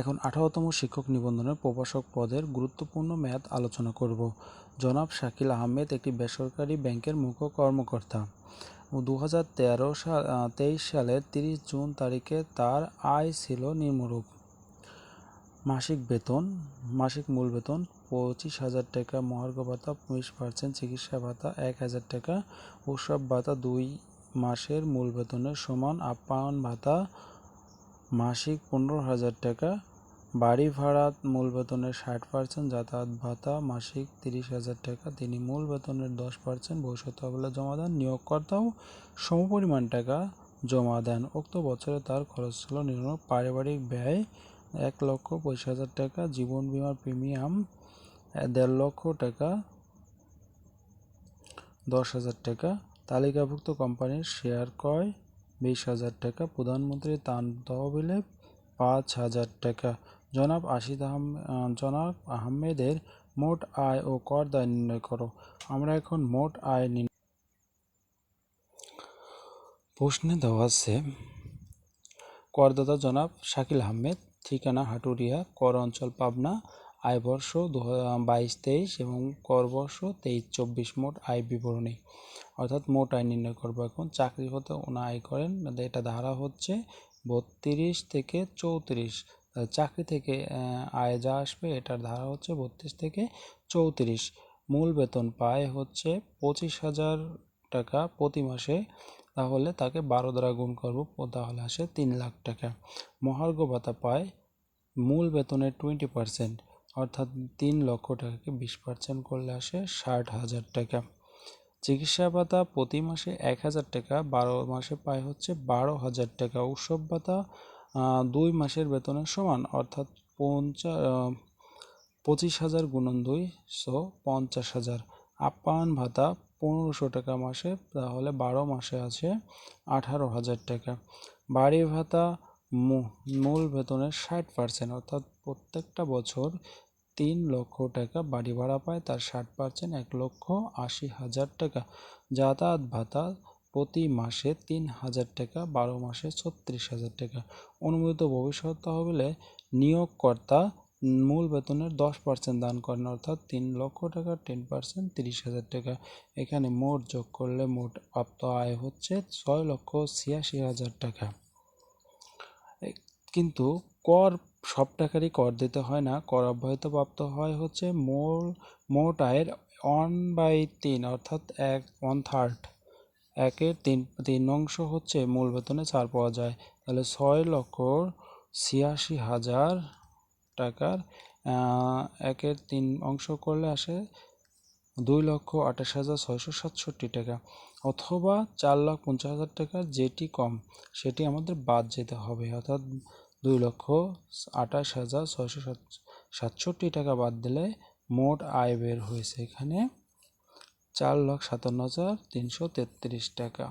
এখন আঠারোতম শিক্ষক নিবন্ধনের প্রভাষক পদের গুরুত্বপূর্ণ মেয়াদ আলোচনা করব। জনাব শাকিল আহমেদ একটি বেসরকারি ব্যাংকের মুখ্য কর্মকর্তা। দু হাজার তেরো তেইশ সালের তিরিশ জুন তারিখে তার আয় ছিল নিম্নরূপ। মাসিক বেতন, মাসিক মূল বেতন পঁচিশ হাজার টাকা, মহার্ঘ ভাতা বিশ পার্সেন্ট চিকিৎসা ভাতা এক হাজার টাকা, উৎসব ভাতা দুই মাসের মূল বেতনের সমান আপ্যায়ন ভাতা মাসিক পনেরো হাজার টাকা। বাড়ি ভাড়া মূল বেতনের ষাট পার্সেন্ট যাতায়াত ভাতা মাসিক তিরিশ হাজার টাকা। তিনি মূল বেতনের দশ পার্সেন্ট ভবিষ্যৎ তহবিলে জমা দেন। নিয়োগকর্তাও সমপরিমাণ টাকা জমা দেন। উক্ত বছরে তার খরচ ছিল নির্ণয় পারিবারিক ব্যয় এক লক্ষ পঁচিশ হাজার টাকা। জীবন বিমার প্রিমিয়াম দেড় লক্ষ টাকা, দশ হাজার টাকা। তালিকাভুক্ত কোম্পানির শেয়ার ক্রয় বিশ হাজার টাকা। প্রধানমন্ত্রী তান তহবিলে পাঁচ হাজার টাকা। জনাব আশিদ আহম জনাব আহমেদের মোট আয় ও কর দায় নির্ণয় করো। আমরা এখন মোট আয় নির্ণয় প্রশ্নে দেওয়া আছে, করদাতা জনাব শাকিল আহমেদ, ঠিকানা হাটুরিয়া, কর অঞ্চল পাবনা, আয় বর্ষ দু বাইশ তেইশ এবং কর বর্ষ তেইশ চব্বিশ মোট আয় বিবরণী। অর্থাৎ মোট আয় নির্ণয় করব এখন। চাকরি হতে ওনা আয় করেন এটা ধারা হচ্ছে বত্রিশ থেকে চৌত্রিশ। চাকরি থেকে আয় যা আসবে এটার ধারা হচ্ছে বত্রিশ থেকে চৌত্রিশ। মূল বেতন পায় হচ্ছে পঁচিশ হাজার টাকা প্রতি মাসে, তাহলে তাকে বারো দ্বারা গুণ করব, তাহলে আসে তিন লাখ টাকা। মহার্ঘ ভাতা পায় মূল বেতনের টোয়েন্টি পার্সেন্ট, অর্থাৎ তিন লক্ষ টাকাকে বিশ পার্সেন্ট করলে আসে ষাট হাজার টাকা। চিকিৎসা ভাতা প্রতি মাসে এক হাজার টাকা, বারো মাসে পায় হচ্ছে বারো হাজার টাকা। উৎসব ভাতা দুই মাসের বেতনের সমান, অর্থাৎ পঞ্চা পঁচিশ হাজার গুণন দুই, সো পঞ্চাশ হাজার। আপ্যায়ন ভাতা পনেরোশো টাকা মাসে, তাহলে বারো মাসে আছে আঠারো হাজার টাকা। বাড়ি ভাতা মূল বেতনের ষাট পার্সেন্ট অর্থাৎ প্রত্যেকটা বছর তিন লক্ষ টাকা বাড়ি ভাড়া পায়, তার ষাট পার্সেন্ট এক লক্ষ আশি হাজার টাকা। যাতায়াত ভাতা প্রতি মাসে তিন হাজার টাকা, বারো মাসে ছত্রিশ হাজার টাকা। অনুমোদিত ভবিষ্যৎ তহবিলে নিয়োগকর্তা মূল বেতনের দশ পার্সেন্ট দান করেন, অর্থাৎ তিন লক্ষ টাকা, টেন পার্সেন্ট তিরিশ হাজার টাকা। এখানে মোট যোগ করলে মোট প্রাপ্ত আয় হচ্ছে ছয় লক্ষ ছিয়াশি হাজার টাকা। কিন্তু কর সব টাকারই কর দিতে হয় না। কর অব্যাহত প্রাপ্ত হয় হচ্ছে মোট মোট আয়ের ওয়ান বাই তিন, অর্থাৎ এক ওয়ান থার্ড একের তিন তিন অংশ হচ্ছে মূল বেতনে ছাড় পাওয়া যায়। তাহলে ছয় লক্ষ ছিয়াশি হাজার টাকার একের তিন অংশ করলে আসে দুই লক্ষ আঠাশ হাজার ছয়শো সাতষট্টি টাকা। অথবা চার লাখ পঞ্চাশ হাজার টাকা যেটি কম, সেটি আমাদের বাদ যেতে হবে। অর্থাৎ দুই লক্ষ আঠাশ হাজার ছয়শো সাতষট্টি টাকা বাদ দিলে মোট আয় বের হয়েছে এখানে চার লাখ সাতান্ন হাজার তিনশো তেত্রিশ টাকা।